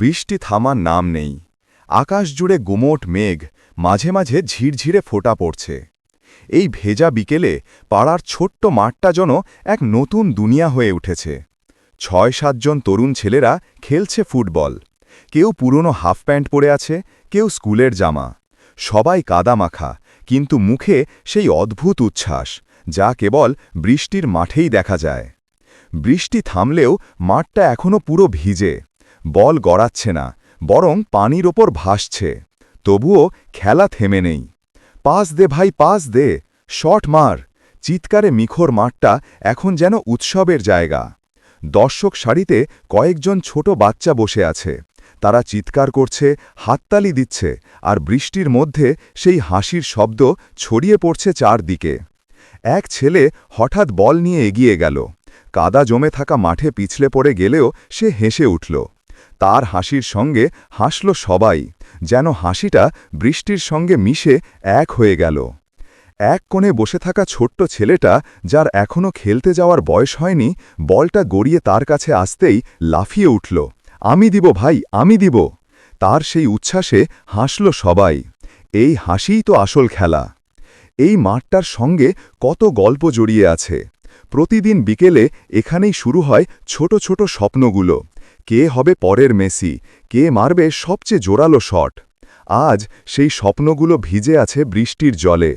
বৃষ্টি থামার নাম নেই। আকাশ জুড়ে গুমোট মেঘ মাঝে মাঝে ঝিরঝিরে ফোটা পড়ছে। এই ভেজা বিকেলে পাড়ার ছোট্ট মাঠটা যেন এক নতুন দুনিয়া হয়ে উঠেছে। ছয় সাতজন তরুণ ছেলেরা খেলছে ফুটবল। কেউ পুরনো হাফ প্যান্ট পরে আছে, কেউ স্কুলের জামা। সবাই কাদামাখা, কিন্তু মুখে সেই অদ্ভুত উচ্ছ্বাস, যা কেবল বৃষ্টির মাঠেই দেখা যায়। বৃষ্টি থামলেও মাঠটা এখনও পুরো ভিজে। বল গড়াচ্ছে না, বরং পানির ওপর ভাসছে। তবুও খেলা থেমে নেই। পাস দে ভাই, পাস দে, শট মার। চিৎকারে মিখর মাঠটা এখন যেন উৎসবের জায়গা। দর্শক সারিতে কয়েকজন ছোট বাচ্চা বসে আছে। তারা চিৎকার করছে, হাততালি দিচ্ছে, আর বৃষ্টির মধ্যে সেই হাসির শব্দ ছড়িয়ে পড়ছে চারদিকে। এক ছেলে হঠাৎ বল নিয়ে এগিয়ে গেল। কাদা জমে থাকা মাঠে পিছলে পড়ে গেলেও সে হেসে উঠল। তার হাসির সঙ্গে হাসল সবাই, যেন হাসিটা বৃষ্টির সঙ্গে মিশে এক হয়ে গেল। এক কোণে বসে থাকা ছোট্ট ছেলেটা, যার এখনও খেলতে যাওয়ার বয়স হয়নি, বলটা গড়িয়ে তার কাছে আসতেই লাফিয়ে উঠল, আমি দিব ভাই, আমি দিব। তার সেই উচ্ছ্বাসে হাসল সবাই, এই হাসিই তো আসল খেলা। এই মাঠটার সঙ্গে কত গল্প জড়িয়ে আছে। প্রতিদিন বিকেলে এখানেই শুরু হয় ছোট ছোট স্বপ্নগুলো কে হবে পরের মেসি, কে মারবে সবচেয়ে জোরালো শট। আজ সেই স্বপ্নগুলো ভিজে আছে বৃষ্টির জলে।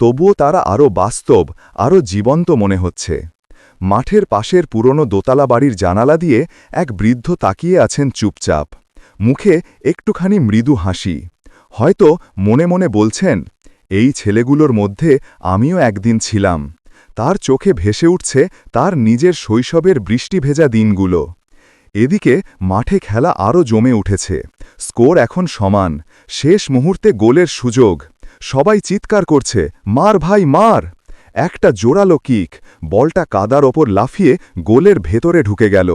তবুও তারা আরও বাস্তব, আরও জীবন্ত মনে হচ্ছে। মাঠের পাশের পুরনো দোতলা বাড়ির জানালা দিয়ে এক বৃদ্ধ তাকিয়ে আছেন চুপচাপ। মুখে একটুখানি মৃদু হাসি। হয়তো মনে মনে বলছেন, এই ছেলেগুলোর মধ্যে আমিও একদিন ছিলাম। তার চোখে ভেসে উঠছে তার নিজের শৈশবের বৃষ্টি ভেজা দিনগুলো। এদিকে মাঠে খেলা আরও জমে উঠেছে। স্কোর এখন সমান। শেষ মুহূর্তে গোলের সুযোগ। সবাই চিৎকার করছে, মার ভাই, মার! একটা জোরালো কিক। বলটা কাদার ওপর লাফিয়ে গোলের ভেতরে ঢুকে গেল।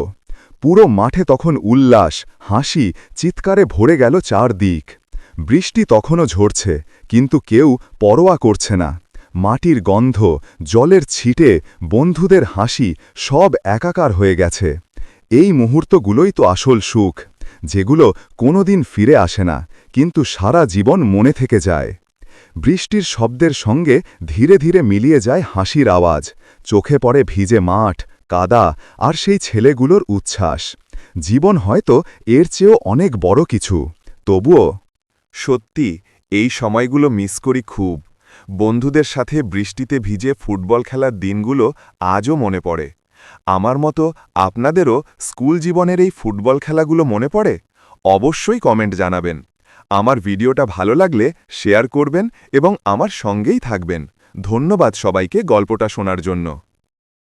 পুরো মাঠে তখন উল্লাস, হাসি, চিৎকারে ভরে গেল চারদিক। বৃষ্টি তখনও ঝরছে, কিন্তু কেউ পরোয়া করছে না। মাটির গন্ধ, জলের ছিটে, বন্ধুদের হাসি, সব একাকার হয়ে গেছে। এই মুহূর্তগুলোই তো আসল সুখ, যেগুলো কোনোদিন ফিরে আসে না, কিন্তু সারা জীবন মনে থেকে যায়। বৃষ্টির শব্দের সঙ্গে ধীরে ধীরে মিলিয়ে যায় হাসির আওয়াজ, চোখে পড়ে ভিজে মাঠ, কাদা আর সেই ছেলেগুলোর উচ্ছ্বাস। জীবন হয়তো এর চেয়েও অনেক বড় কিছু, তবুও সত্যি এই সময়গুলো মিস করি খুব। বন্ধুদের সাথে বৃষ্টিতে ভিজে ফুটবল খেলার দিনগুলো আজও মনে পড়ে। আমার মতো আপনাদেরও স্কুল জীবনের এই ফুটবল খেলাগুলো মনে পড়ে? অবশ্যই কমেন্ট জানাবেন। আমার ভিডিওটা ভালো লাগলে শেয়ার করবেন এবং আমার সঙ্গেই থাকবেন। ধন্যবাদ সবাইকে গল্পটা শোনার জন্য।